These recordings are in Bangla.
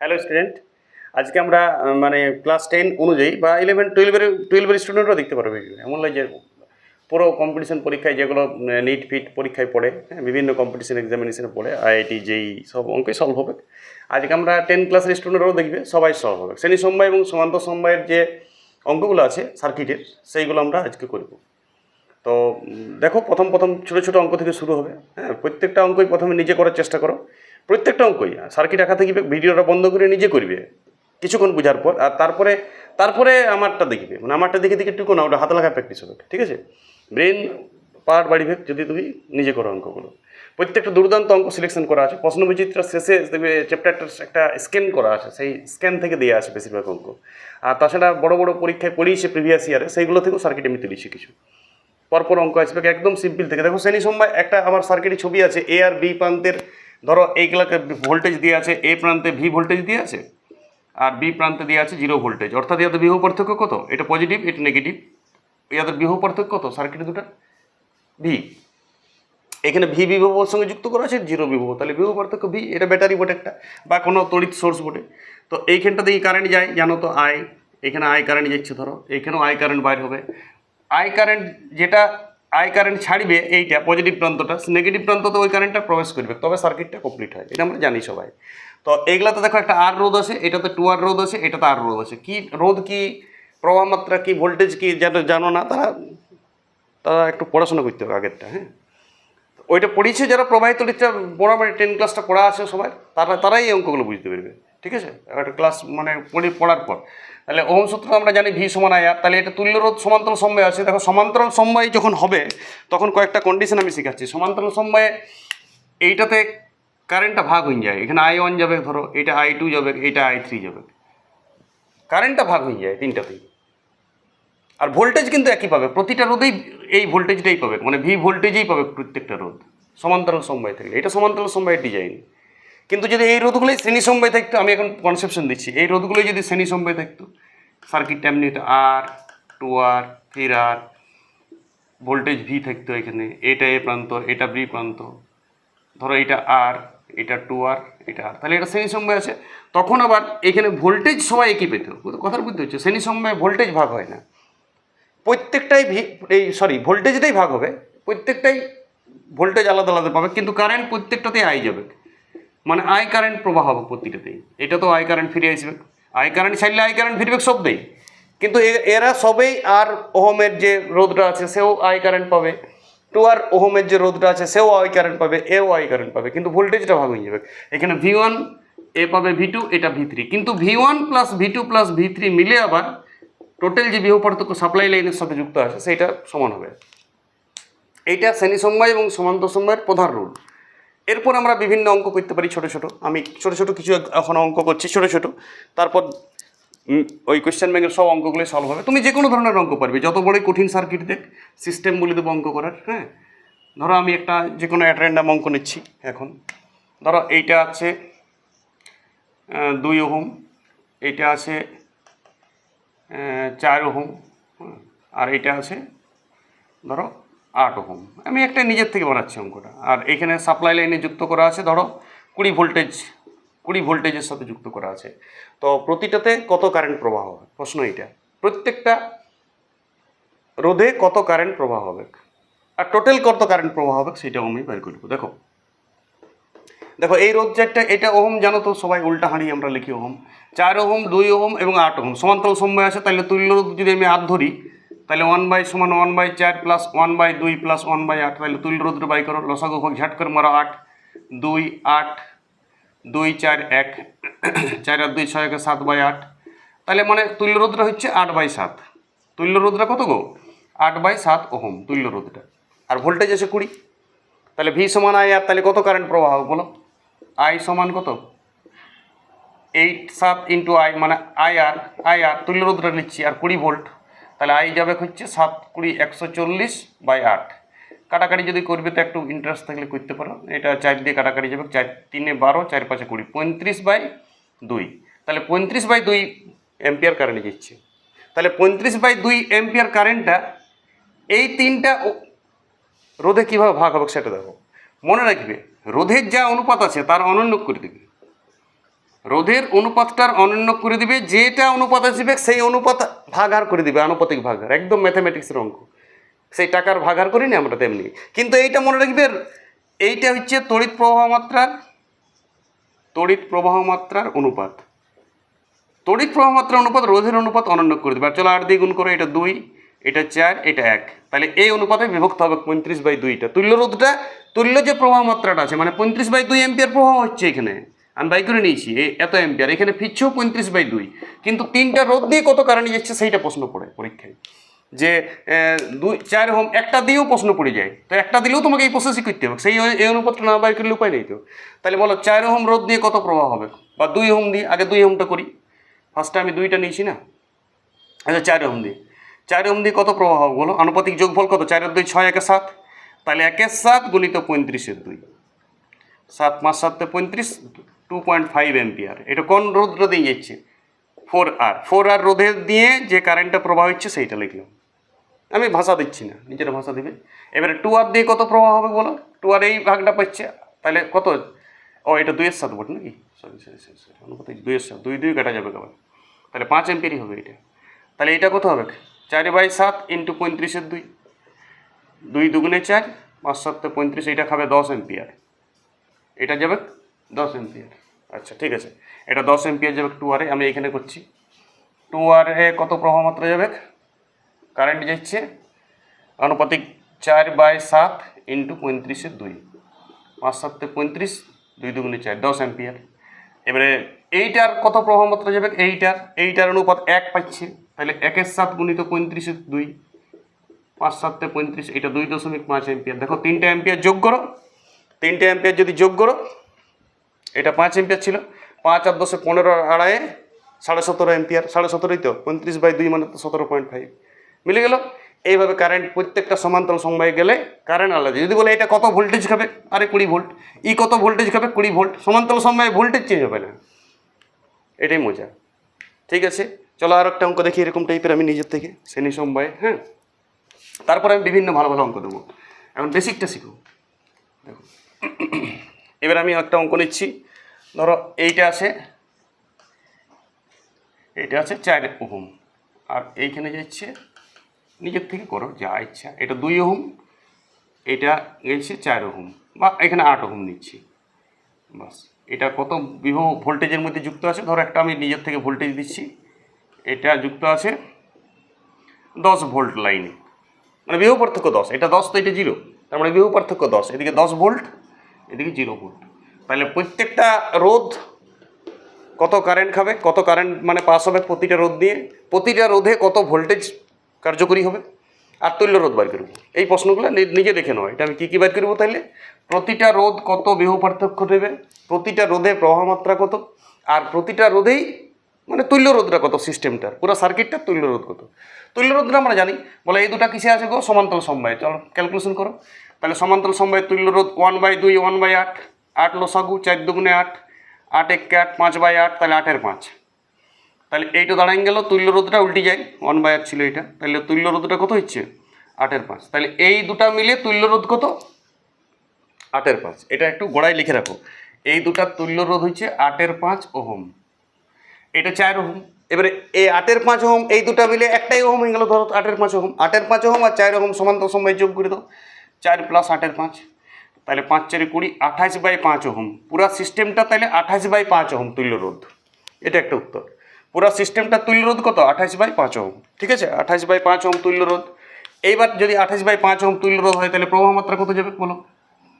হ্যালো স্টুডেন্ট আজকে আমরা মানে ক্লাস টেন অনুযায়ী বা ইলেভেন টুয়েলভের টুয়েলভের স্টুডেন্টরা দেখতে পারবে এমন লাগে যে পুরো কম্পিটিশন পরীক্ষায় যেগুলো নিট ফিট পরীক্ষায় পড়ে হ্যাঁ, বিভিন্ন কম্পিটিশন এক্সামিনেশনে পড়ে আইআইটি জেই সব অঙ্কই সলভ হবে। আজকে আমরা টেন ক্লাসের স্টুডেন্টরাও দেখবে সবাই সলভ হবে। শ্রেণি সমবায় এবং সমান্ত সমবায়ের যে অঙ্কগুলো আছে সার্কিটের সেইগুলো আমরা আজকে করব। তো দেখো প্রথম প্রথম ছোটো ছোটো অঙ্ক থেকে শুরু হবে হ্যাঁ প্রত্যেকটা অঙ্কই প্রথমে নিজে করার চেষ্টা করো। প্রত্যেকটা অঙ্কই। সার্কিট আঁকা থেকে ভিডিওটা বন্ধ করে নিজে করবে। কিছুক্ষণ বোঝার পর, আর তারপরে তারপরে আমারটা দেখবে। মানে আমারটা দেখে দেখে টুকু না ওটা হাত লাগা প্র্যাকটিস হবে। ঠিক আছে? ব্রেন পাওয়ার বাড়িবে যদি তুমি নিজে করো অঙ্কগুলো। প্রত্যেকটা দুর্দান্ত অঙ্ক সিলেকশন করা আছে। প্রশ্ন বিচিত্র শেষে দেখবে চ্যাপ্টারটার একটা স্ক্যান করা আছে। সেই স্ক্যান থেকে দেওয়া আছে বেশিরভাগ অঙ্ক। আর তাছাড়া বড় বড় পরীক্ষায় পড়িয়েছে প্রিভিয়াস ইয়ারে সেইগুলো থেকেও সার্কিট আমি তুলেছি কিছু। পরপর অঙ্ক আসবে। একদম সিম্পল থেকে। দেখো, শ্রেণি সময় একটা আমার সার্কিটের ছবি আছে এ আর বি প্রান্তের ধরো এইগুলাকে ভোল্টেজ দিয়ে আছে, এ প্রান্তে ভি ভোল্টেজ দিয়ে আছে, আর বি প্রান্তে দিয়ে আছে জিরো ভোল্টেজ অর্থাৎ ইয়াদের বিভব পার্থক্য কত? এটা পজিটিভ এটা নেগেটিভ ইয়াদের বিভব পার্থক্য কত? সার্কিট দুটো ভি এখানে ভি বিভবের সঙ্গে যুক্ত করা আছে জিরো বিভব। তাহলে বিভব পার্থক্য ভি এটা ব্যাটারি বটে একটা, বা কোনো তড়িৎ সোর্স বটে তো এইখানটা দিয়ে কারেন্ট যায়, জানো তো আয় এখানে আয় কারেন্ট যাচ্ছে, ধরো। এখানেও আয় কারেন্ট বাইর হবে। আই কারেন্ট যেটা আই কারেন্ট ছাড়বে এইটা পজিটিভ প্রান্তটা নেগেটিভ প্রান্ততে ওই কারেন্টটা প্রবেশ করবে, তবে সার্কিটটা কমপ্লিট হয়, এটা আমরা জানি সবাই। তো এইগুলাতে দেখো একটা আর রোধ আছে, এটাতে টু আর রোধ আছে, এটাতে আর রোধ আছে। কি রোধ, কি প্রবাহ মাত্রা, কি ভোল্টেজ কি যারা জানো না, তারা তারা একটু পড়াশোনা করতে হবে আগেরটা হ্যাঁ? ওইটা পড়িয়েছে যারা প্রবাহিত লিখতে মোটামুটি টেন ক্লাসটা পড়া আছে সবাই তারা, তারাই এই অঙ্কগুলো বুঝতে পারবে। ঠিক আছে? একটা ক্লাস মানে পড়ি, পড়ার পর। তাহলে ওহম সূত্র আমরা জানি ভি সমান আয়ার তাহলে এটা তুল্যরোধ সমান্তরাল সময় আছে। দেখো, সমান্তরাল সময় যখন হবে, তখন কয়েকটা কন্ডিশন আমি শেখাচ্ছি। সমান্তরাল সময়ে এইটাতে কারেন্টটা ভাগ হয়ে যায়। এখানে আই ওয়ান যাবে, ধরো, এটা আই টু যাবে, এটা আই থ্রি যাবে। কারেন্টটা ভাগ হয়ে যায় তিনটাতেই। আর ভোল্টেজ কিন্তু একই পাবে। প্রতিটা রোধেই এই ভোল্টেজটাই পাবে। মানে ভি ভোল্টেজেই পাবে প্রত্যেকটা রোধ। সমান্তরাল সমবায় থাকলে। এটা সমান্তরাল সমবায়ের ডিজাইন কিন্তু যদি এই রোধগুলোই শ্রেণি সমবায় থাকতো, আমি এখন কনসেপশন দিচ্ছি, এই রোধগুলোই যদি শ্রেণি সমবায় থাকতো সার্কিটটা এমনি হতো আর টু আর ফির আর ভোল্টেজ ভি থাকতো এখানে, এটা এ প্রান্ত, এটা বি প্রান্ত, ধরো এটা আর এটা টু আর এটা আর তাহলে এটা শ্রেণি সমবায় আছে। তখন আবার এখানে ভোল্টেজ সবাই একই পেত কথার বুঝতে হচ্ছে শ্রেণি সমবায় ভোল্টেজ ভাগ হয় না। প্রত্যেকটাই ভি এই সরি ভোল্টেজটাই ভাগ হবে, প্রত্যেকটাই ভোল্টেজ আলাদা আলাদা পাবে, কিন্তু কারেন্ট প্রত্যেকটাতেই আই যাবে। মানে আই কারেন্ট প্রবাহ হবে প্রতিটাতেই। এটা তো আই কারেন্ট ফিরে আসবে। আই কারেন্ট ছাড়লে আই কারেন্ট ফিরবে সবদেই কিন্তু এরা সবেই আর ওহমের যে রোদটা আছে, সেও আই কারেন্ট পাবে। টু আর ওহমের যে রোদটা আছে, সেও আই কারেন্ট পাবে, এও আই কারেন্ট পাবে। কিন্তু ভোল্টেজটা ভাগ হয়ে যাবে। এখানে ভি ওয়ান, এ পাবে ভি টু, এটা ভি থ্রি। কিন্তু V one plus V two plus V three মিলে আবার টোটাল যে বিভব পার্থক্য সাপ্লাই লাইনের সাথে যুক্ত আছে, সেটা সমান হবে। এইটা শ্রেণি সমবায় এবং সমান্ত সমবায়ের প্রধান রুল এরপর আমরা বিভিন্ন অঙ্ক করতে পারি ছোট ছোট। আমি ছোট ছোট কিছু এখন অঙ্ক করছি ছোট ছোট। তারপর ওই কোয়েশ্চেন ব্যাংকের সব অঙ্কগুলোই সলভ হবে। তুমি যে কোনো ধরনের অঙ্ক পারবে। যত বড়ই কঠিন সার্কিট দেখ সিস্টেম বলে দেবো অঙ্ক করার হ্যাঁ? ধরো আমি একটা যে কোনো একটা র্যান্ডাম অঙ্ক নিচ্ছি এখন। ধরো এইটা আছে দুই ওহম এইটা আছে চার ওহম হুম, আর এটা আছে ধরো আট ওহম। আমি একটা নিজের থেকে বানাচ্ছি অঙ্কটা। আর এখানে সাপ্লাই লাইনে যুক্ত করা আছে, ধরো, কুড়ি ভোল্টেজ কুড়ি ভোল্টেজের সাথে যুক্ত করা আছে। তো প্রতিটাতে কত কারেন্ট প্রবাহ হবে? প্রশ্ন এইটা। প্রত্যেকটা রোধে কত কারেন্ট প্রবাহ হবে? আর টোটাল কত কারেন্ট প্রবাহ হবে সেটাও আমি বের করব দেখো। দেখো, এই রোধ চারটা এটা ওহম, জানো তো, সবাই উল্টা হাঁড়ি আমরা লিখি ওহম। চার ওহম, দুই ওহম এবং আট ওহম। সমান্তরাল সময় আছে, তাহলে তুল্য রোধ যদি আমি আট ধরি তাহলে ওয়ান বাই সমান ওয়ান বাই চার প্লাস ওয়ান বাই দুই প্লাস ওয়ান বাই আট, তাহলে তুল্য রোধটা বাই করো লসাগু ভাগ ঝাট করে মারো আট, দুই আট, দুই চার এক, চার আর দুই ছয় সাত বাই আট, তাহলে মানে তুল্য রোধটা হচ্ছে আট বাই সাত। তুল্য রোধটা কত গো? আট বাই সাত ওহম তুল্য রোধটা আর ভোল্টেজ আছে কুড়ি, তাহলে ভি সমান আই আর তাহলে কত কারেন্ট প্রবাহ বলো? আই সমান কত? এইট সাত ইন্টু আই মানে আই আর আই আর তুল্য রোধটা নিচ্ছি আর কুড়ি ভোল্ট তাহলে আই যাবে হচ্ছে সাত কুড়ি একশো চল্লিশ বাই আট। কাটাকাটি যদি করবে তো একটু ইন্টারেস্ট থাকলে করতে পারো। এটা চার দিয়ে কাটাকাটি যাবে চার তিনে বারো, চার পাঁচে কুড়ি। পঁয়ত্রিশ বাই দুই। তাহলে পঁয়ত্রিশ বাই দুই এম্পিয়ার কারেন্ট দিচ্ছে তাহলে পঁয়ত্রিশ বাই দুই এম্পিয়ার কারেন্টটা এই তিনটা রোধে কীভাবে ভাগ হবে সেটা দেখো। মনে রাখবে, রোধের যা অনুপাত আছে তার অনন্য করে দেবে। রোধের অনুপাতটার অনন্য করে দিবে, যেটা অনুপাত আসবে সেই অনুপাত ভাগার করে দিবে, আনুপাতিক ভাগার একদম ম্যাথামেটিক্সের অঙ্ক। সেই টাকার ভাগার করি না আমরা তেমনি। কিন্তু এইটা মনে রাখবে, এইটা হচ্ছে তড়িৎ প্রবাহ মাত্রার, তড়িৎ প্রবাহ মাত্রার অনুপাত। তড়িৎ প্রবাহ মাত্রার অনুপাত রোধের অনুপাত অনন্য করে দেবে। আর চলো আট দিয়ে গুণ করো, এটা দুই, এটা চার, এটা এক। তাহলে এই অনুপাতে বিভক্ত হবে পঁয়ত্রিশ বাই দুইটা। তুল্য রোধটা, তুল্য যে প্রবাহ মাত্রাটা আছে মানে পঁয়ত্রিশ বাই দুই এম্পিয়ার প্রবাহ হচ্ছে এখানে। আমি বাই করে নিয়েছি এত এম্পিয়ার এখানে ফিরছেও পঁয়ত্রিশ বাই দুই। কিন্তু তিনটা রোদ দিয়ে কত কারণে যাচ্ছে সেইটা প্রশ্ন পড়ে পরীক্ষায়। যে দুই, চার হোম একটা দিয়েও প্রশ্ন পড়ে যায়। তো একটা দিলেও তোমাকে এই প্রসেসই করতে হবে। সেই এই অনুপাতটা না বাই করলে উপায় নেই তো। তাহলে বলো, চার হোম রোদ দিয়ে কত প্রবাহ হবে? বা দুই হোম দিয়ে, আগে দুই হোমটা করি। ফার্স্টে আমি দুইটা নিয়েছি না? আচ্ছা চার হোম দিয়ে। চার হোম দিয়ে কত প্রবাহ হবে বলো? আনুপাতিক যোগফল কত? চারের দুই, ছয়, একে সাত। তাহলে একের সাত গুণিত পঁয়ত্রিশের দুই। সাত পাঁচ সাতে পঁয়ত্রিশ টু পয়েন্ট ফাইভ এম্পিয়ার এটা কোন রোধটা দিয়ে যাচ্ছে? ফোর আর ফোর আর রোধের দিয়ে যে কারেন্টটা প্রবাহ হচ্ছে সেইটা লিখলাম। আমি ভাষা দিচ্ছি না, নিজের ভাষা দিবে। এবারে টু আর দিয়ে কত প্রবাহ হবে বলো? টু আর এই ভাগটা পাচ্ছে, তাহলে কত? ও, এটা দুইয়ের সাত বটে নাকি? সরি সরি সরি সরি অনুপাতিক দুইয়ের সাত দুই দুই কাটা যাবে আবার তাহলে পাঁচ এম্পিয়ারই হবে এটা। তাহলে এটা কত হবে? চার বাই সাত ইন্টু পঁয়ত্রিশের দুই। দুই দুগুণে চার, পাঁচ সাতটা পঁয়ত্রিশ এটা খাবে দশ এম্পিয়ার এটা যাবে দশ এম্পিয়ার আচ্ছা ঠিক আছে। এটা দশ এম্পিয়ার যাবে টু আরে আমি এখানে করছি। টু আরে কত প্রবাহ মাত্রা যাবে? কারেন্ট যাচ্ছে আনুপাতিক চার বাই সাত ইন্টু পঁয়ত্রিশের দুই। পাঁচ সাতে পঁয়ত্রিশ, দুই দুগুণে চার, দশ অ্যাম্পিয়ার এবারে এইটার কত প্রবাহ মাত্রা যাবে? এইটার এইটার অনুপাত এক পাচ্ছে। তাহলে একের সাত গুণিত পঁয়ত্রিশের দুই। পাঁচ সাতে পঁয়ত্রিশ, এটা দুই দশমিক পাঁচ অ্যাম্পিয়ার দেখো, তিনটে অ্যাম্পিয়ার যোগ করো। তিনটে অ্যাম্পিয়ার যদি যোগ করো এটা পাঁচ এম্পিয়ার ছিল। পাঁচ আর দশে পনেরো আড়ায়ে সাড়ে সতেরো এম্পিয়ার সাড়ে সতেরোই তো, পঁয়ত্রিশ বাই দুই মানে তো সতেরো পয়েন্ট ফাইভ মিলে গেল? এইভাবে কারেন্ট প্রত্যেকটা সমান্তরাল সমবায় গেলে কারেন্ট আলাদা। যদি বলে এটা কত ভোল্টেজ খাবে? আরে কুড়ি ভোল্ট ই কত ভোল্টেজ খাবে? কুড়ি ভোল্ট সমান্তরাল সমবায় ভোল্টেজ চেঞ্জ হবে না। এটাই মজা। ঠিক আছে? চলো আর একটা অঙ্ক দেখি, এরকম টাইপের আমি নিজের থেকে। শ্রেণি সমবায় হ্যাঁ? তারপরে আমি বিভিন্ন ভালো ভালো অঙ্ক দেবো। এখন বেসিকটা শিখো। দেখো। এবার আমি একটা অঙ্ক নিচ্ছি। ধরো এইটা আছে এটা আছে চার ওহম। আর এইখানে যাচ্ছে, নিজের থেকে করো যা ইচ্ছা। এটা দুই ওহম, এটা গেছে চার ওহম, বা এখানে আট ওহম নিচ্ছি। বাস, এটা কত বিভব ভোল্টেজের মধ্যে যুক্ত আছে? ধরো একটা আমি নিজের থেকে ভোল্টেজ দিচ্ছি। এটা যুক্ত আছে দশ ভোল্ট লাইনে। মানে বিভব পার্থক্য দশ, এটা দশ, তো এটা জিরো। তার মানে বিভব পার্থক্য দশ, এদিকে দশ ভোল্ট এদিকে জিরো ভোল্ট তাহলে প্রত্যেকটা রোধ কত কারেন্ট খাবে? কত কারেন্ট মানে পাস হবে প্রতিটা রোধ দিয়ে? প্রতিটা রোধে কত ভোল্টেজ কার্যকরী হবে? আর তুল্য রোধ বার করব। এই প্রশ্নগুলো নিজে দেখে নেওয়া এটা আমি কী কী বার করব তাহলে? প্রতিটা রোধ কত বিভব পার্থক্য দেবে? প্রতিটা রোধে প্রবাহ মাত্রা কত? আর প্রতিটা রোধেই মানে তুল্য রোধটা কত সিস্টেমটার পুরো সার্কিটটার তুল্য রোধ কত? তুল্য রোধটা আমরা জানি। বলে এই দুটা কিসে আছে গো? সমান্তরাল সমবায়। চলো ক্যালকুলেশন করো। তাহলে সমান্তরাল সমবায় তুল্য রোধ ওয়ান বাই দুই ওয়ান বাই আট আট লসাগু, চার দুগুণে আট আট একে আট, পাঁচ বাই আট, তাহলে আটের পাঁচ। তাহলে এইটা দাঁড়ায় গেল, তুল্য রোধটা উল্টে যায় ওয়ান বাই আট ছিল এটা তাহলে তুল্য রোধটা কত হচ্ছে? আটের পাঁচ। তাহলে এই দুটা মিলে তুল্য রোধ কত? আটের পাঁচ। এটা একটু গোড়ায় লিখে রাখো। এই দুটার তুল্য রোধ হচ্ছে আটের পাঁচ ওহম। এটা চার ওহম। এবারে এই আটের পাঁচ ওহম, এই দুটা মিলে একটাই ওহম হয়ে গেল, ধরো আটের পাঁচ ওহম। আটের পাঁচ ওহম আর চার ওহম সমান্তর সময় যোগ করে দাও। চার প্লাস আটের পাঁচ। তাহলে পাঁচ চারে কুড়ি, আঠাশ বাই পাঁচ ওহম। পুরা সিস্টেমটা তাহলে আঠাশ বাই পাঁচ ওহম তুল্য রোধ। এটা একটা উত্তর। পুরা সিস্টেমটা তুল্য রোধ কত? আঠাশ বাই পাঁচ ওহম। ঠিক আছে? আঠাশ বাই পাঁচ ওহম তুল্য রোধ। এইবার যদি আঠাশ বাই পাঁচ ওহম তুল্য রোধ হয়, তাহলে প্রবাহ মাত্রা কত যাবে বলো?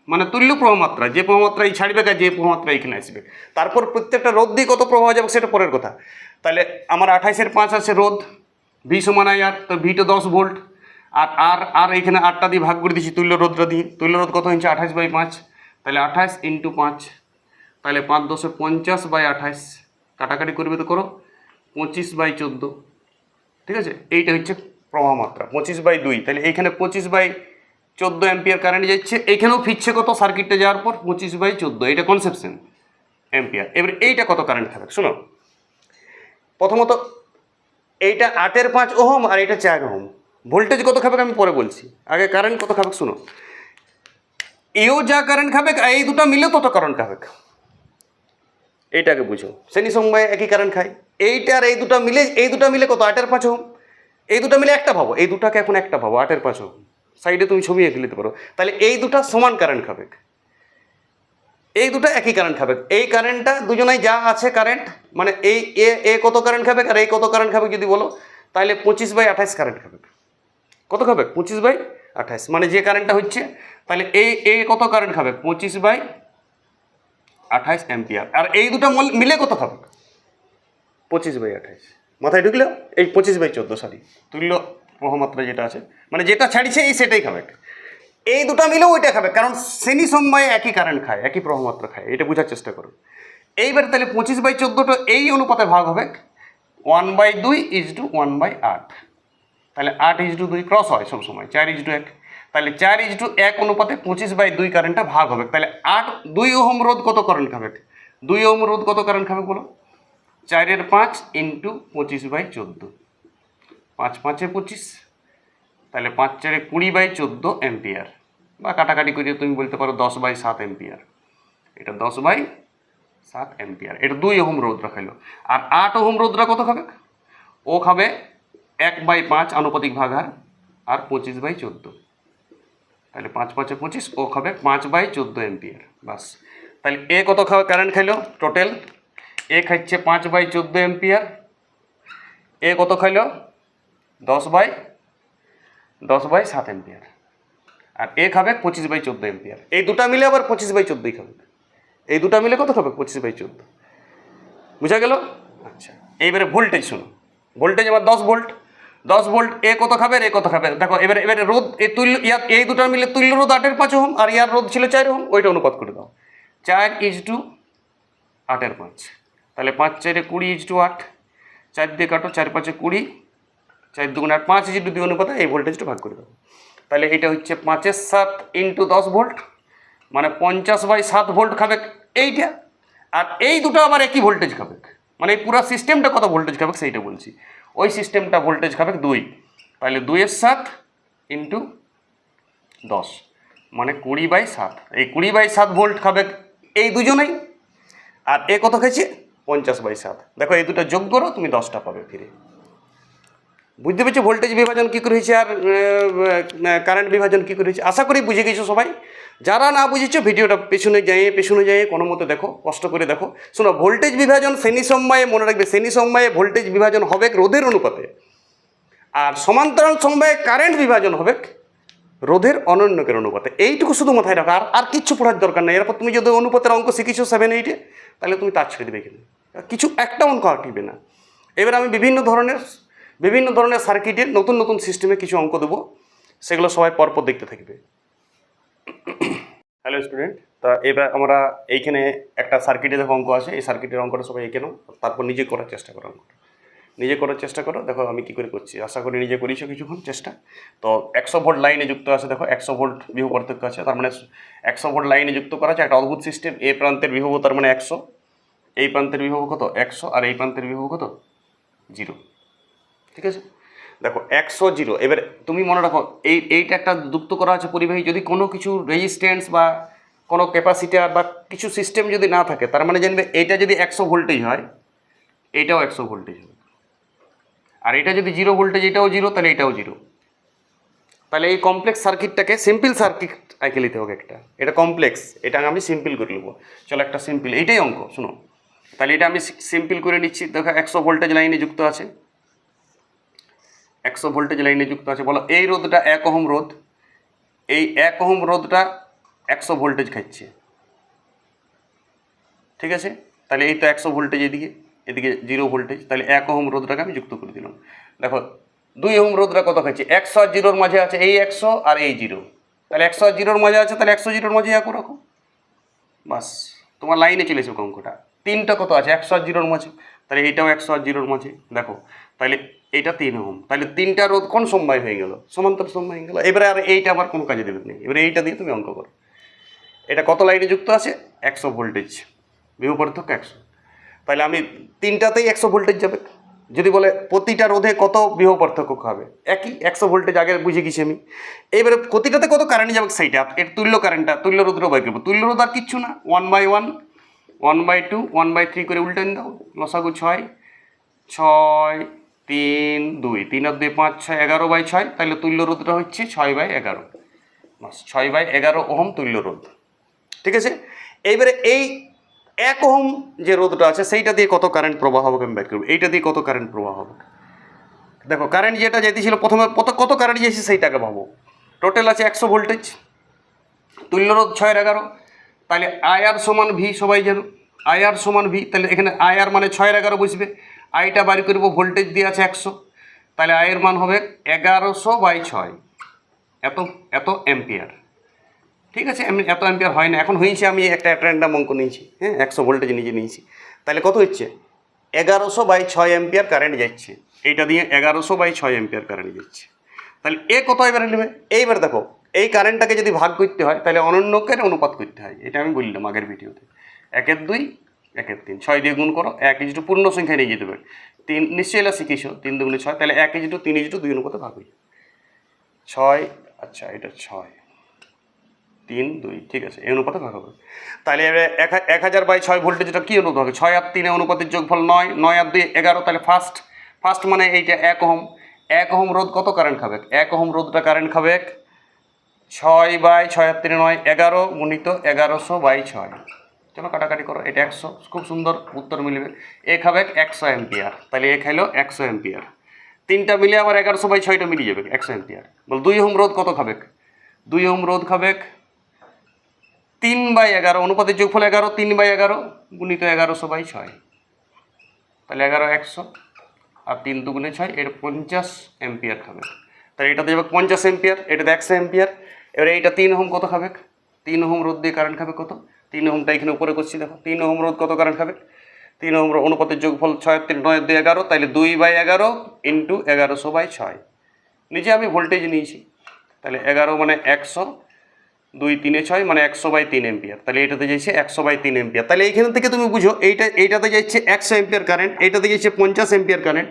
মানে তুল্য প্রবাহমাত্রা যে প্রবাহমাত্রা এই ছাড়বে যে প্রবাহমাত্রা এখানে আসবে। তারপর প্রত্যেকটা রোদ দিয়ে কত প্রবাহ যাবে সেটা পরের কথা। তাহলে আমার আঠাইশের পাঁচ আছে রোদ ভি সমান আই আর তো ভিটা দশ ভোল্ট আর আর আর এখানে আটটা দিয়ে ভাগ করে দিচ্ছি তুল্য রোদটা দিয়ে। তুল্য রোদ কত হচ্ছে আঠাশ বাই পাঁচ। তাহলে আঠাশ ইন্টু পাঁচ। তাহলে পাঁচ দশে পঞ্চাশ বাই আঠাশ। কাটাকাটি করবে তো করো, পঁচিশ বাই চোদ্দ। ঠিক আছে? এইটা হচ্ছে প্রবাহ মাত্রা, পঁচিশ বাই দুই। তাহলে এইখানে পঁচিশ বাই চোদ্দ অ্যাম্পিয়ার কারেন্ট যাচ্ছে। এইখানেও ফিরছে কত? সার্কিটটা যাওয়ার পর পঁচিশ বাই চোদ্দ। এটা কনসেপশন অ্যাম্পিয়ার। এবার এইটা কত কারেন্ট খাবে শোনো। প্রথমত এইটা আটের পাঁচ ওহম আর এটা চার ওহম। ভোল্টেজ কত খাবে আমি পরে বলছি। আগে কারেন্ট কত খাবে শোনো। এও যা কারেন্ট খাবে, এই দুটো মিলেও তত কারেন্ট খাবে। এইটাকে বুঝো। শ্রেণি সমবায় একই কারেন্ট খায়। এইটা আর এই দুটো মিলে, এই দুটো মিলে কত? আটের পাঁচ ওহম। এই দুটো মিলে একটা ভাবো। এই দুটাকে এখন একটা ভাবো, আটের পাঁচ ওহম। সাইডে তুমি ছবি এঁকে নিতে পারো। তাহলে এই দুটা সমান কারেন্ট খাবে। এই দুটো একই কারেন্ট খাবে। এই কারেন্টটা দুজনেই যা আছে কারেন্ট মানে এই এ এ কত কারেন্ট খাবে আর এই কত কারেন্ট খাবে যদি বলো, তাহলে পঁচিশ বাই আঠাইশ কারেন্ট খাবে। কত খাবে? পঁচিশ বাই আঠাইশ মানে যে কারেন্টটা হচ্ছে, তাহলে এই এ কত কারেন্ট খাবে? পঁচিশ বাই আঠাইশ অ্যাম্পিয়ার আর এই দুটো মল- কত খাবে? পঁচিশ বাই আঠাইশ মাথায় ঢুকলো? এই পঁচিশ বাই চোদ্দ সরি তুল্য প্রহমাত্রা যেটা আছে। মানে যেটা ছাড়িছে, এই সেটাই খাবে। এই দুটো মিলেও ওইটা খাবে, কারণ শ্রেণি সময়ে একই কারেন্ট খায়, একই প্রহমাত্রা খায়। এটা বোঝার চেষ্টা করো। এইবার তাহলে পঁচিশ বাই চোদ্দোটা এই অনুপাতে ভাগ হবে। ওয়ান বাই দুই ইজ টু ওয়ান বাই আট তাহলে আট ইজ টু দুই ক্রস হয় সবসময় চার ইজ টু এক। তাহলে চার ইজ টু এক অনুপাতে পঁচিশ বাই দুই কারেন্টটা ভাগ হবে। তাহলে আট দুই ওহম রোধ কত কারেন্ট খাবে? দুই ওহম রোধ কত কারেন্ট খাবে বলো? চারের পাঁচ ইন্টু পঁচিশ বাই চোদ্দ। পাঁচ পাঁচে পঁচিশ, তাহলে পাঁচ চারে কুড়ি বাই চোদ্দ এম্পিয়ার বা কাটাকাটি করে তুমি বলতে পারো দশ বাই সাত এম্পিয়ার এটা দশ বাই সাত এম্পিয়ার এটা দুই ওহম রোধ রাখাইলো। আর আট ওহম রোধরা কত খাবে? ও খাবে এক বাই পাঁচ আনুপাতিক ভাগার আর পঁচিশ বাই চোদ্দ। তাহলে পাঁচ পাঁচে পঁচিশ, ও খাবে পাঁচ বাই চোদ্দ এম্পিয়ার বাস। তাহলে এ কত খাবে? কারেন্ট খাইলো টোটাল এ খাচ্ছে পাঁচ বাই চোদ্দ এম্পিয়ার এ কত খাইলো? দশ বাই দশ বাই সাত এম্পিয়ার আর এ খাবে পঁচিশ বাই চোদ্দ এম্পিয়ার এই দুটা মিলে আবার পঁচিশ বাই চোদ্দোই খাবে। এই দুটা মিলে কত খাবে? পঁচিশ বাই চোদ্দ। বুঝা গেল? আচ্ছা এইবারে ভোল্টেজ শুনো। ভোল্টেজ এবার দশ ভোল্ট দশ ভোল্ট, এ কত খাবে, এ কত খাবে। দেখো, এবারে এবারে রোদ এ তুল্য ইয়ার এই দুটার মিলে তুল্য রোদ আটের পাঁচ ওহম, আর ইয়ার রোদ ছিল চার ওহম, ওইটা অনুপাত করে দাও। চার ইজ টু আটের পাঁচ। তাহলে পাঁচ চারে কুড়ি ইজ টু আট। চার দিয়ে কাটো, চার পাঁচে কুড়ি। চার দুগুণ আট, পাঁচ ইজ টু দুই অনুপাতে এই ভোল্টেজটা ভাগ করে দেবো তাহলে এটা হচ্ছে পাঁচের সাত ইন্টু দশ ভোল্ট মানে পঞ্চাশ বাই সাত ভোল্ট খাবে এইটা। আর এই দুটো আবার একই ভোল্টেজ খাবে। মানে এই পুরো সিস্টেমটা কত ভোল্টেজ খাবে সেইটা বলছি। ওই সিস্টেমটা ভোল্টেজ খাবে দুই। তাহলে দুইয়ের সাত ইন্টু দশ মানে কুড়ি বাই সাত। এই কুড়ি বাই সাত ভোল্ট খাবে এই দুজনেই। আর এ কত খেয়েছে? পঞ্চাশ বাই সাত। দেখো এই দুটো যোগ করো, তুমি দশটা পাবে ফিরে। বুঝতে পেরেছ ভোল্টেজ বিভাজন কী করেছে আর কারেন্ট বিভাজন কী করেছে আশা করি বুঝে গেছো সবাই। যারা না বুঝেছ, ভিডিওটা পেছনে যাইয়ে পেছনে যাইয়ে কোনো মতো দেখো, কষ্ট করে দেখো। শোনো ভোল্টেজ বিভাজন শ্রেণি সমবায়ে মনে রাখবে, শ্রেণি সমবায়ে ভোল্টেজ বিভাজন হবে রোধের অনুপাতে। আর সমান্তরাল সমবায়ে কারেন্ট বিভাজন হবে রোধের অনন্যকের অনুপাতে। এইটুকু শুধু মাথায় রাখো, আর আর কিচ্ছু পড়ার দরকার নেই। এরপর তুমি যদি অনুপাতের অঙ্ক শিখেছো সেভেন এইটে তাহলে তুমি তার ছেড়ে দেবে এখানে কিছু একটা অঙ্ক আঁকবে না। এবার আমি বিভিন্ন ধরনের বিভিন্ন ধরনের সার্কিটের নতুন নতুন সিস্টেমে কিছু অঙ্ক দেবো। সেগুলো সবাই পরপর দেখতে থাকবে। হ্যালো স্টুডেন্ট তা এবার আমরা এইখানে একটা সার্কিটে দেখো অঙ্ক আছে। এই সার্কিটের অঙ্কটা সবাই এঁকে নাও। তারপর নিজে করার চেষ্টা করো অঙ্কটা। নিজে করার চেষ্টা করো। দেখো আমি কী করে করছি। আশা করি নিজে করিছো কিছুক্ষণ চেষ্টা। তো একশো ভোল্ট লাইনে যুক্ত আছে, দেখো। একশো ভোল্ট বিভব পার্থক্য আছে। তার মানে একশো ভোল্ট লাইনে যুক্ত করা আছে। একটা অদ্ভুত সিস্টেম এ প্রান্তের বিভব তার মানে একশো। এই প্রান্তের বিভব কত? একশো। আর এই প্রান্তের বিভব কত? জিরো। ঠিক আছে? দেখো, একশো জিরো। এবার তুমি মনে রাখো, এই, এইটা একটা যুক্ত করা আছে পরিবাহী, যদি কোনো কিছু রেজিস্ট্যান্স বা কোনো ক্যাপাসিটার বা কিছু সিস্টেম যদি না থাকে, তার মানে জানবে এইটা যদি একশো ভোল্টেজ হয় এইটাও একশো ভোল্টেজ হবে। আর এটা যদি জিরো ভোল্টেজ এটাও জিরো তাহলে এটাও জিরো তাহলে এই কমপ্লেক্স সার্কিটটাকে সিম্পল সার্কিট আঁকে নিতে হবে একটা। এটা কমপ্লেক্স এটা আমি সিম্পল করে নেব। চলো একটা সিম্পল এইটাই অঙ্ক, শুনো। তাহলে এটা আমি সিম্পল করে নিচ্ছি। দেখো, একশো ভোল্টেজ লাইনে যুক্ত আছে। একশো ভোল্টেজ লাইনে যুক্ত আছে, বলো, এই রোধটা এক ওহম রোধ, এই এক ওহম রোধটা একশো ভোল্টেজ খাচ্ছে। ঠিক আছে? তাহলে এই তো একশো ভোল্টেজ এদিকে এদিকে জিরো ভোল্টেজ, তাহলে এক ওহম রোধটাকে আমি যুক্ত করে দিলাম। দেখো, দুই ওহম রোধটা কত খাচ্ছে? একশো আর জিরোর মাঝে আছে এই একশো আর এই জিরো। তাহলে একশো আর জিরোর মাঝে আছে, তাহলে একশো জিরোর মাঝে একো রাখো বাস, তোমার লাইনে চলে এসো অঙ্কটা। তিনটা কত আছে? একশো আর জিরোর মাঝে, তাহলে এইটাও একশো আর জিরোর মাঝে। দেখো, তাহলে এইটা তিন ওহম। তাহলে তিনটা রোধ কোন সমবায় হয়ে গেল? সমান্তর সমবায় হয়ে গেল। এবারে আর এইটা আমার কোনো কাজে দেবে নেই এবারে এইটা দিয়ে তুমি অঙ্ক করো। এটা কত লাইনে যুক্ত আছে? একশো ভোল্টেজ। বিভব পার্থক্য একশো। তাহলে আমি তিনটাতেই একশো ভোল্টেজ যাবে। যদি বলে প্রতিটা রোধে কত বিভব পার্থক্য হবে? একই, একশো ভোল্টেজ আগে বুঝে গেছি আমি। এবারে প্রতিটাতে কত কারেন্ট যাবে? সেইটা। এর তুল্য কারেন্টটা তুল্য রোধেরও বাই করব। তুল্য রোধ আর কিচ্ছু না। One by one one by two one by three করে উল্টেন দাও। লসাগু ছয় ছয় তিন, দুই। তিন আর দুই পাঁচ, ছয়, এগারো বাই ছয়? তাহলে তুল্য রোধটা হচ্ছে ছয় বাই এগারো। ছয় বাই এগারো ওহম তুল্য রোধ ঠিক আছে? এইবারে এই এক ওহম যে রোধটা আছে, সেইটা দিয়ে কত কারেন্ট প্রবাহ হবে আমি বের করব। এইটা দিয়ে কত কারেন্ট প্রবাহ হবে? দেখো কারেন্ট যেটা যেতেছিল প্রথমে, কত কারেন্ট যেছে সেইটাকে ভাবো। টোটাল আছে একশো ভোল্টেজ তুল্য তুল্যরোধ ছয়ের এগারো। তাহলে আয়ার সমান ভি সবাই জানো। আয়ার সমান ভি তাহলে এখানে আয়ার মানে ছয়ের এগারো বসবে। আইটা বাড়ি করব, ভোল্টেজ দিয়ে আছে একশো। তাহলে আয়ের মান হবে এগারোশো বাই ছয়। এত এত অ্যাম্পিয়ার। ঠিক আছে, এমনি এত অ্যাম্পিয়ার হয় না। এখন হয়েছে আমি একটা র্যান্ডাম অঙ্ক নিয়েছি হ্যাঁ একশো ভোল্টেজ নিজে নিয়েছি। তাহলে কত হচ্ছে? এগারোশো বাই ছয় অ্যাম্পিয়ার কারেন্ট যাচ্ছে। এইটা দিয়ে এগারোশো বাই ছয় অ্যাম্পিয়ার কারেন্ট যাচ্ছে। তাহলে এ কত এবারে নেবে? এইবার দেখো, এই কারেন্টটাকে যদি ভাগ করতে হয়, তাহলে অনন্যকে অনুপাত করতে হয়। এটা আমি বললাম আগের ভিডিওতে একের দুই একের তিন। ছয় দিয়ে গুণ করো, এক ইজ টু পূর্ণ সংখ্যায় নিয়ে যেতে পারে। তিন, নিশ্চয়ই এটা শিখেছ। তিন দুগুণে ছয়, তাহলে এক ইজ টু তিন ইজ টু দুই অনুপাতে যাবে। ছয় আচ্ছা এটা ছয়। তিন, দুই, ঠিক আছে, এই অনুপাতে ভাগ হবে। তাহলে এক এক হাজার বাই ছয় ভোল্টেজটা কী অনুপাত হবে? ছয় আর তিনে অনুপাতের যোগফল নয় নয় আর দুই এগারো, তাহলে ফার্স্ট ফার্স্ট মানে এইটা এক ওহম। এক ওহম রোধ কত কারেন্ট খাবে? এক ওহম রোধটা কারেন্ট খাবে ছয় বাই ছয় আর তিনে নয়, এগারো গুণিত এগারোশো বাই ছয়। চলো কাটাকাটি করো? এটা একশো। খুব সুন্দর উত্তর মিলবে। এ খাবে একশো অ্যাম্পিয়ার। তাহলে এ খাইলো একশো অ্যাম্পিয়ার। তিনটা মিলে আবার এগারোশো বাই ছয়টা মিলিয়ে যাবে একশো অ্যাম্পিয়ার। বল, দুই হোম রোধ কত খাবে? দুই হোম রোধ খাবে তিন বাই এগারো। অনুপাতের যোগফল এগারো, তিন বাই এগারো গুণিত এগারোশো বাই ছয়। তাহলে এগারো একশো আর তিন দুগুণে ছয় এর পঞ্চাশ এম্পিয়ার খাবে। তাহলে এটাতে যাবে পঞ্চাশ এম্পিয়ার এটাতে একশো এম্পিয়ার এবারে এইটা তিন হোম কত খাবে? তিন হোম রোদ দিয়ে কারেন্ট খাবে কত? তিন হোমটা এখানে উপরে করছি, দেখো। তিন হোম রোধ কত কারেন্ট খাবে তিন হোম অনুপাতের যোগফল ছয়, তিন, নয়, দুই, এগারো তাহলে দুই বাই এগারো ইন্টু এগারোশো বাই ছয়। নিচে আমি ভোল্টেজ নিয়েছি তাহলে এগারো মানে একশো, দুই, তিনে ছয় মানে একশো বাই তিন এম্পিয়ার তাহলে এটাতে যাচ্ছে একশো বাই তিন এম্পিয়ার তাহলে এইখান থেকে তুমি বুঝো, এইটা, এইটাতে যাচ্ছে একশো এম্পিয়ার কারেন্ট এইটাতে যাচ্ছে পঞ্চাশ এম্পিয়ার কারেন্ট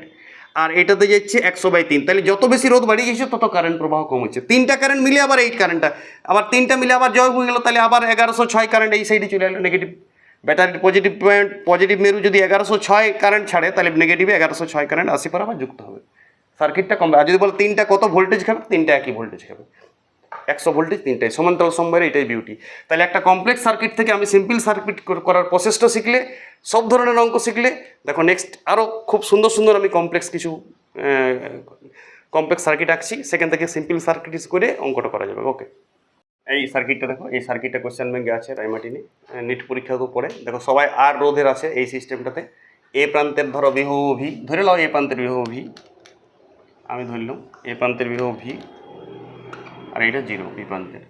আর এটাতে যাচ্ছে একশো বাই তিন। তাহলে যত বেশি রোদ বাড়িয়ে গেছে, তত কারেন্ট প্রবাহ কম হচ্ছে। তিনটা কারেন্ট মিলে আবার এই কারেন্টটা আবার তিনটা মিলে আবার জয় হয়ে গেল, তাহলে আবার এগারোশো ছয় কারেন্ট এই সাইডে চলে এলো। নেগেটিভ ব্যাটারির পজিটিভ পয়েন্ট পজিটিভ মেরু যদি এগারোশো ছয় কারেন্ট ছাড়ে, তাহলে নেগেটিভে এগারোশো ছয় কারেন্ট আশি পর আবার যুক্ত হবে। সার্কিটটা কমবে। আর যদি বলো তিনটা কত ভোল্টেজ খাবে, তিনটা একই ভোল্টেজ খাবে। একশো ভোল্টেজ তিনটাই, সমান্তরাল সমবায়ের এটাই বিউটি তাহলে একটা কমপ্লেক্স সার্কিট থেকে আমি সিম্পল সার্কিট করার প্রসেসটা শিখলে, সব ধরনের অঙ্ক শিখলে, দেখো নেক্সট আরও খুব সুন্দর সুন্দর আমি কমপ্লেক্স কিছু কমপ্লেক্স সার্কিট আঁকছি, সেখান থেকে সিম্পল সার্কিট করে অঙ্কটা করা যাবে ওকে এই সার্কিটটা দেখো, এই সার্কিটটা কোশ্চেন ব্যাঙ্কে আছে রাইমাটিনে নিট পরীক্ষা তো পড়ে। দেখো, সবাই আর রোধের আছে এই সিস্টেমটাতে এ প্রান্তের ধরো বিহব ভি ধরে নাও এ প্রান্তের বিহব ভি আমি ধরলাম, এ প্রান্তের বিহব ভি আর এইটা জিরো বি প্রান্তের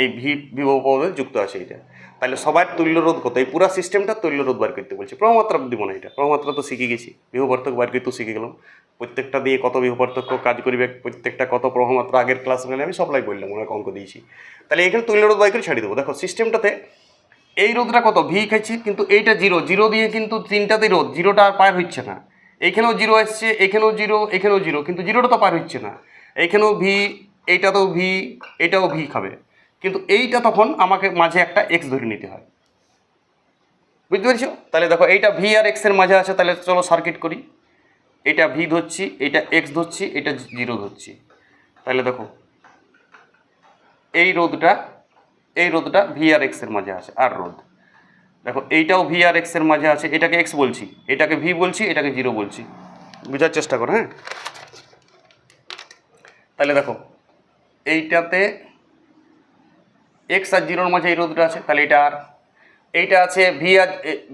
এই ভি বিভব যুক্ত আছে এইটা। তাহলে সবার রোধ কত? এই পুরো সিস্টেমটা রোধ বার করতে বলছে। প্রমাত্রা দিব না এটা। প্রমাত্রা তো শিখে গেছি। বিভবর্তক বার করতেও শিখে গেলাম। প্রত্যেকটা দিয়ে কত বিভবর্তক্য কাজ করিবে, প্রত্যেকটা কত প্রমাত্রা আগের ক্লাস গেলে আমি সবলাই বললাম, অনেক অঙ্ক দিয়েছি। তাহলে এখানে রোধ বার করে ছাড়িয়ে দেবো। দেখো, সিস্টেমটাতে এই রোধটা কত? ভি খাইছি, কিন্তু এইটা জিরো। জিরো দিয়ে কিন্তু তিনটাতেই রোধ। জিরোটা আর পার হচ্ছে না। এইখানেও জিরো এসছে এখানেও জিরো এখানেও জিরো, কিন্তু জিরোটা তো পার হচ্ছে না। এইখানেও ভি এইটাতেও ভি এটাও ভি খাবে। কিন্তু এইটা তখন আমাকে মাঝে একটা এক্স ধরে নিতে হয়। বুঝতে পেরেছ? তাহলে দেখো, এইটা ভি আর এক্সের মাঝে আছে, তাহলে চলো সার্কিট করি। এটা ভি ধরছি, এটা এক্স ধরছি, এটা জিরো ধরছি। তাহলে দেখো, এই রোদটা এই রোদটা ভি আর এক্সের মাঝে আছে, আর রোদ দেখো, এইটাও ভি আর এক্সের মাঝে আছে, এটাকে এক্স বলছি। এটাকে ভি বলছি, এটাকে জিরো বলছি। বোঝার চেষ্টা করো হ্যাঁ? তাহলে দেখো এইটাতে এক্স আর জিরোর মাঝে এই রোধটা আছে, তাহলে এটা আর। এইটা আছে ভি আর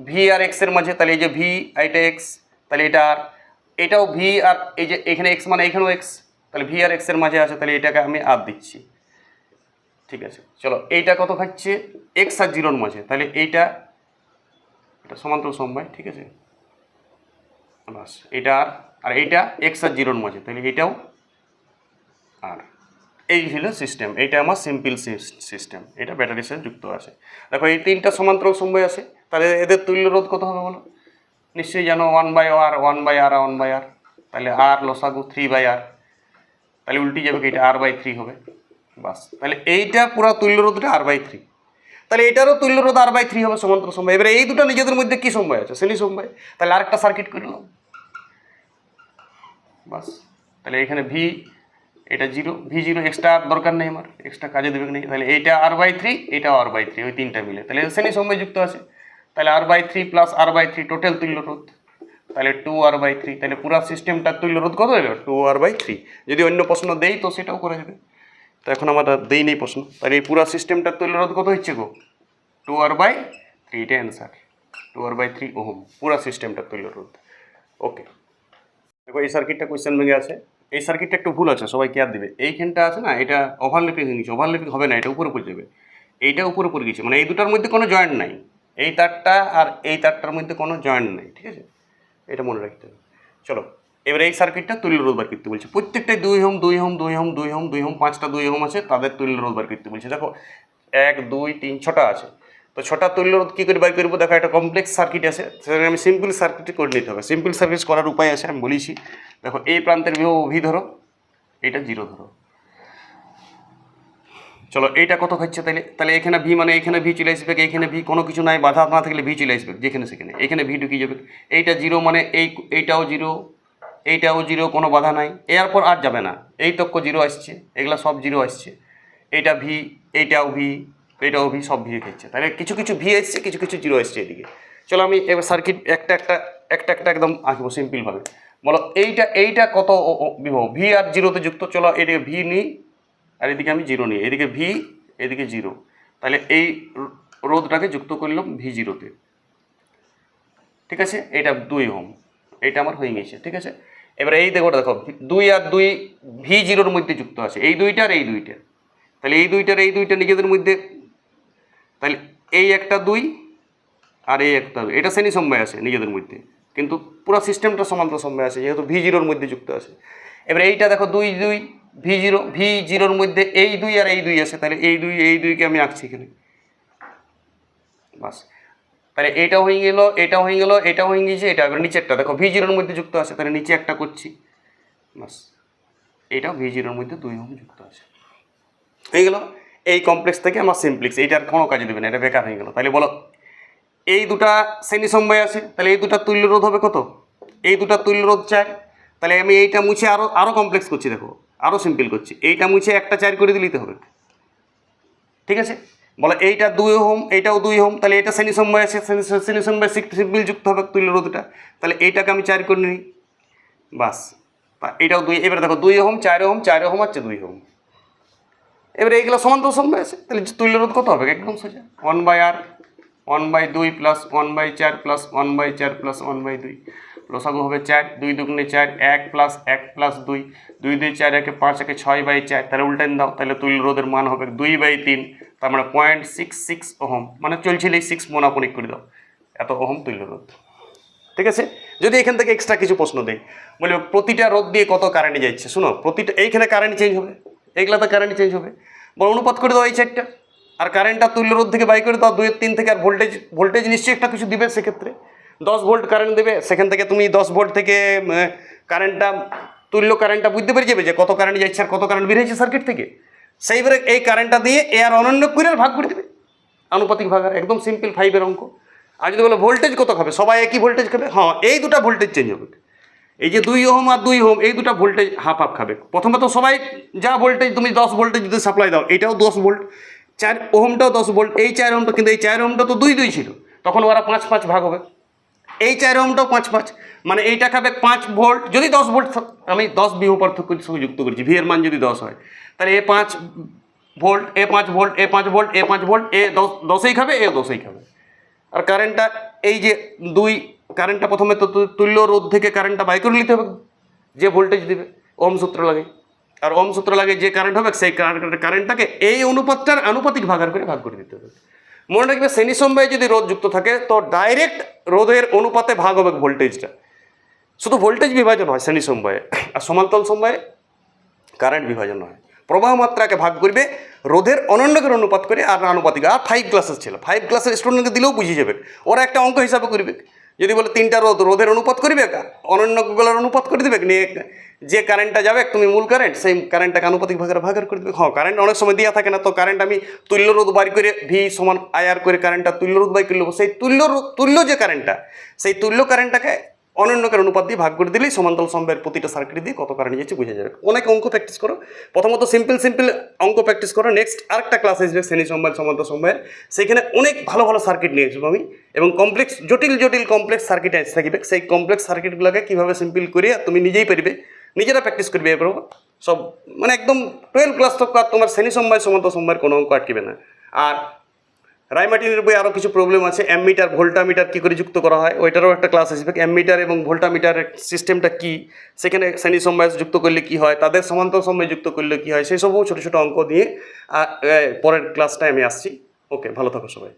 ভি আর এক্সের মাঝে, তাহলে এই যে ভি এইটা এক্স তাহলে এটা আর। এটাও ভি আর এই যে এখানে এক্স মানে এখানেও এক্স তাহলে ভি আর এক্সের মাঝে আছে, তাহলে এটাকে আমি আর দিচ্ছি। ঠিক আছে, চলো, এইটা কত খাচ্ছে? এক্স আর জিরোর মাঝে, তাহলে এইটা, এটা সমান্তর সমবায়, ঠিক আছে? বাস এটা আর আর এইটা এক্স আর জিরোর মাঝে, তাহলে এইটাও আর। এই ছিল সিস্টেম এইটা আমার সিম্পল সিস্টেম এটা ব্যাটারির সাথে যুক্ত আছে। দেখো এই তিনটা সমান্তরাল সময় আছে, তাহলে এদের তুল্য রোধ কত হবে বলো? নিশ্চয়ই জানো one by R one by R one by R তাহলে আর লসাগু থ্রি বাই আর তাহলে উল্টি যাবে কি এটা আর বাই থ্রি হবে, বাস। তাহলে এইটা পুরো তুল্য রোধটা আর বাই থ্রি তাহলে এটারও তুল্য রোধ আর বাই থ্রি হবে সমান্তর সময় এবারে এই দুটো নিজেদের মধ্যে কী সময় আছে? শ্রেণি সময় তাহলে আরেকটা সার্কিট করে নিলাম বাস। তাহলে এখানে ভি এটা জিরো ভি জিরো এক্সট্রা দরকার নেই আমার এক্সট্রা কাজে দেবে নেই? তাহলে এইটা আর বাই থ্রি এটাও আর বাই থ্রি ওই তিনটা মিলে। তাহলে শ্রেণি সময় যুক্ত আছে। তাহলে R by three plus R by three total তুল্য রোধ। তাহলে টু আর বাই থ্রি তাহলে পুরো সিস্টেমটার তুল্য রোধ কত হলো টু আর বাই থ্রি যদি অন্য প্রশ্ন দেই তো সেটাও করে দেবে তো এখন আমার দেই নেই প্রশ্ন। তাহলে এই পুরো সিস্টেমটার তুল্য রোধ কত হচ্ছে গো? টু আর বাই থ্রি এটা answer two R by three ohm পুরো সিস্টেমটার তুল্য রোধ। ওকে দেখো, এই সার্কিটটা কোয়েশ্চেন ভেঙে আছে। এই সার্কিটটা একটু ভুল আছে, সবাই কেয়ার দিবে। এইখানটা আছে না, এটা ওভারলেপিং হয়ে গেছে ওভারলেপিং হবে না, এটা উপরে পড়ে যাবে। এইটা উপরে পড়ে গেছে মানে এই দুটার মধ্যে কোনো জয়েন্ট নাই। এই তারটা আর এই তারটার মধ্যে কোনো জয়েন্ট নাই, ঠিক আছে? এটা মনে রাখতে হবে। চলো, এবার এই সার্কিটটা তুল্য রোধ বার করতে বলছে। প্রত্যেকটাই দুই হোম দুই হোম দুই হোম দুই হোম দুই হোম পাঁচটা দুই হোম আছে, তাদের তুল্য রোধ বার করতে বলছে। দেখো, এক, দুই, তিন, ছটা আছে। তো ছটা রোধ কী করে বাই করব? দেখো, একটা কমপ্লেক্স সার্কিট আছে। সেখানে আমি সিম্পল সার্কিট করে নিতে হবে। সিম্পল সার্কিট করার উপায় আছে, আমি বলেছি দেখো, এই প্রান্তের ভিও ভি ধরো এটা জিরো ধরো। চলো, এইটা কত হচ্ছে তাহলে তাহলে এখানে ভি মানে এখানে ভি চলে আসবে, এখানে ভি কোনো কিছু নাই, বাধা না থাকলে ভি চলে আসবে, যেখানে সেখানে। এখানে ভি ঢুকিয়ে যাবে। এইটা জিরো মানে এই, এইটাও জিরো এইটাও জিরো কোনো বাধা নাই। এরপর আর যাবে না। এই তক্ক জিরো আসছে, এগুলা সব জিরো আসছে। এইটা ভি এইটাও ভি এইটাও ভি সব ভি খেচ্ছে তাহলে কিছু কিছু ভি এসছে, কিছু কিছু জিরো এসছে এদিকে। চলো আমি এবার সার্কিট একটা একটা একটা একটা একদম আঁকবো সিম্পলভাবে বলো, এইটা এইটা কত বিভব ভি আর জিরোতে যুক্ত, চলো এদিকে ভি নিই, আর এদিকে আমি জিরো নিই। এদিকে ভি এদিকে জিরো তাহলে এই রোধটাকে যুক্ত করলাম ভি জিরোতে ঠিক আছে? এটা দুই হোম এটা আমার হয়ে গেছে, ঠিক আছে? এবার এই দেখো দেখো, দুই আর দুই ভি জিরোর মধ্যে যুক্ত আছে। এই দুইটা আর এই দুইটা। তাহলে এই দুইটার এই দুইটা নিজেদের মধ্যে তাহলে এই একটা দুই আর এই একটা এটা শ্রেণি সময় আছে নিজেদের মধ্যে। কিন্তু পুরো সিস্টেমটা সমান্তর সময় আছে, যেহেতু ভি জিরোর মধ্যে যুক্ত আছে। এবার এইটা দেখো দুই দুই ভি জিরো ভি জিরোর মধ্যে এই দুই আর এই দুই আছে। তাহলে এই দুই, এই দুইকে আমি আঁকছি এখানে। বাস। তাহলে এইটা হয়ে গেল, এটা হয়ে গেল, এটা হয়ে গিয়েছে এটা এবার নিচেরটা। দেখো ভি জিরোর মধ্যে যুক্ত আছে, তাহলে নিচে একটা করছি। বাস। এইটাও ভি জিরোর মধ্যে দুই হোম যুক্ত আছে। হয়ে গেল? এই কমপ্লেক্স থেকে আমার সিমপ্লেক্স এইটার কোনো কাজে দেবে না, এটা বেকার হয়ে গেল। তাহলে বলো, এই দুটা শ্রেণি সময় আছে, তাহলে এই দুটা তুল্য রোধ হবে কত? এই দুটা তুল্য রোধ চাই তাহলে আমি এইটা মুছে আরও আরও কমপ্লেক্স করছি, দেখো আরও সিম্পল করছি। এইটা মুছে একটা চার করে দিলেই হবে। ঠিক আছে? বলো, এইটা দুই হোম এইটাও দুই হোম তাহলে এটা শ্রেণি সময় আছে শ্রেণী- সময় সিম্পল যুক্ত হবে তুল্য রোধটা। তাহলে এইটাকে আমি চার করে নিই। বাস এটাও দুই, এবারে দেখো, দুই হোম চার হোম চার হোম হচ্ছে দুই হোম এবারে এইগুলো সমান্তর সময় আছে। তাহলে তুল্য রোধ কত হবে? একদম সোজা। One by R one by দুই প্লাস ওয়ান বাই চার প্লাস ওয়ান বাই চার প্লাস ওয়ান বাই দুই। লসাগু হবে চার, দুই দুগুণে চার, এক প্লাস এক প্লাস দুই। দুই দুই চার একে পাঁচ একে ছয় বাই চার। তাহলে উল্টেন দাও, তাহলে তুল্য রোধের মান হবে দুই বাই তিন। তার মানে পয়েন্ট সিক্স সিক্স ওহম। মানে চলছিল এই সিক্স মোনাপনিক করে দাও। এত ওহম তুল্য রোধ। ঠিক আছে? যদি এখান থেকে এক্সট্রা কিছু প্রশ্ন দেয় বলবে প্রতিটা রোদ দিয়ে কত কারেন্টে যাচ্ছে? শুনো, প্রতিটা, এইখানে কারেন্ট চেঞ্জ হবে। এইগুলাতে কারেন্ট চেঞ্জ হবে। বড় অনুপাত করে দাও এই চারটা আর কারেন্টটা তুল্য রোধ থেকে বাই করে দাও দুয়ের তিন থেকে আর ভোল্টেজ ভোল্টেজ নিশ্চয়ই একটা কিছু দিবে সেক্ষেত্রে। দশ ভোল্ট কারেন্ট দেবে, সেখান থেকে তুমি দশ ভোল্ট থেকে কারেন্টটা তুল্য কারেন্টটা বুঝতে পেরে যাবে যে কত কারেন্ট যাচ্ছে আর কত কারেন্ট বেরিয়েছে সার্কিট থেকে। সেইবারে এই কারেন্টটা দিয়ে এ আর অনন্য করে আর ভাগ করে দেবে। আনুপাতিক ভাগার একদম সিম্পল ফাইভের অঙ্ক। আর যদি বলো ভোল্টেজ কত খাবে? সবাই একই ভোল্টেজ খাবে? হ্যাঁ এই দুটা ভোল্টেজ চেঞ্জ হবে। এই যে দুই ওহম আর দুই ওহম, এই দুটা ভোল্টেজ হাফ হাফ খাবে। প্রথমে তো সবাই যা ভোল্টেজ তুমি দশ ভোল্টেজ যদি সাপ্লাই দাও, এটাও দশ ভোল্ট চার ওহমটাও দশ ভোল্ট এই চার ওহমটা, কিন্তু এই চার ওহমটা তো দুই দুই ছিল। তখন ওরা পাঁচ পাঁচ ভাগ হবে। এই চার ওহমটাও পাঁচ পাঁচ মানে এইটা খাবে পাঁচ ভোল্ট যদি দশ ভোল্ট আমি দশ বিহু পার্থক্য সঙ্গে যুক্ত করেছি ভি এর মান যদি দশ হয়, তাহলে এ পাঁচ ভোল্ট এ পাঁচ ভোল্ট এ পাঁচ ভোল্ট এ পাঁচ ভোল্ট এ দশ, দশেই খাবে, এ দশেই খাবে। আর কারেন্টটা এই যে দুই কারেন্টটা প্রথমে তো তুল্য রোধ থেকে কারেন্টটা বাই করে নিতে হবে। যে ভোল্টেজ দিবে ওম সূত্র লাগে। আর ওম সূত্র লাগে যে কারেন্ট হবে, সেই কারেন্ট- কারেন্টটাকে এই অনুপাতটার আনুপাতিক ভাগার করে ভাগ করে দিতে হবে। মনে রাখবে শ্রেণি সমবায়ে যদি রোধ যুক্ত থাকে, তো ডাইরেক্ট রোধের অনুপাতে ভাগ হবে ভোল্টেজটা। শুধু ভোল্টেজ বিভাজন হয় শ্রেণি সমবায়ে আর সমান্তরাল সমবায়ে কারেন্ট বিভাজন হয়। প্রবাহ মাত্রাকে ভাগ করবে, রোধের অনন্যকের অনুপাত করে, আর আনুপাতিক। আর ফাইভ ক্লাসের ছিল। ফাইভ ক্লাসের স্টুডেন্টকে দিলেও বুঝিয়ে যাবে। ওরা একটা অঙ্ক হিসাবে করবে। যদি বলে তিনটা রোদ রোদের অনুপাত করিবে অনন্যগুলোর অনুপাত করে দিবে নিয়ে যে কারেন্টটা যাবে, তুমি মূল কারেন্ট সেই কারেন্টটাকে আনুপাতিক ভাগের ভাগের করে দেবে। হ্যাঁ কারেন্ট অনেক সময় দেওয়া থাকে না, তো কারেন্ট আমি তুল্য রোধ বাড়ি করে ভি সমান আয়ার করে কারেন্টটা তুল্য রোধ বাই করলে সেই তুল্য তুল্য যে কারেন্টটা সেই তুল্য কারেন্টটাকে অনন্যকের অনুপাত দিয়ে ভাগ করে দিলেই সমান্তল সম্ভবের প্রতিটা সার্কিট দিয়ে কত কারেন্ট যাচ্ছে বুঝে যাবে। অনেক অঙ্ক প্র্যাকটিস করো। প্রথমত সিম্পল সিম্পল অঙ্ক প্র্যাকটিস করো। নেক্সট আরেকটা ক্লাস আসবে শ্রেণি সম্বাদ সমান্তরাল সম্ভবের সেখানে অনেক ভালো ভালো সার্কিট নিয়ে আসব আমি। এবং কমপ্লেক্স জটিল জটিল কমপ্লেক্স সার্কিট আসতে থাকবে সেই কমপ্লেক্স সার্কিটগুলোকে কীভাবে সিম্পল করে তুমি নিজেই পারবে। নিজেরা প্র্যাকটিস করবে এবার সব মানে একদম টুয়েলভ ক্লাস তক তোমার শ্রেণি সময় সমান্তরাল সময়ের কোনো অঙ্ক আটকিবে না। আর রায়মার্টিনের বই আরও কিছু প্রবলেম আছে। অ্যামমিটার ভোল্টামিটার কী করে যুক্ত করা হয়, ওইটারও একটা ক্লাস আসবে অ্যামমিটার এবং ভোল্টামিটারের সিস্টেমটা কী? সেখানে শ্রেণি সময় যুক্ত করলে কী হয়? তাদের সমান্তর সময় যুক্ত করলে কী হয়? সেই সবও ছোটো ছোটো অঙ্ক দিয়ে পরের ক্লাসটায় আমি আসছি। ওকে ভালো থাকো সবাই।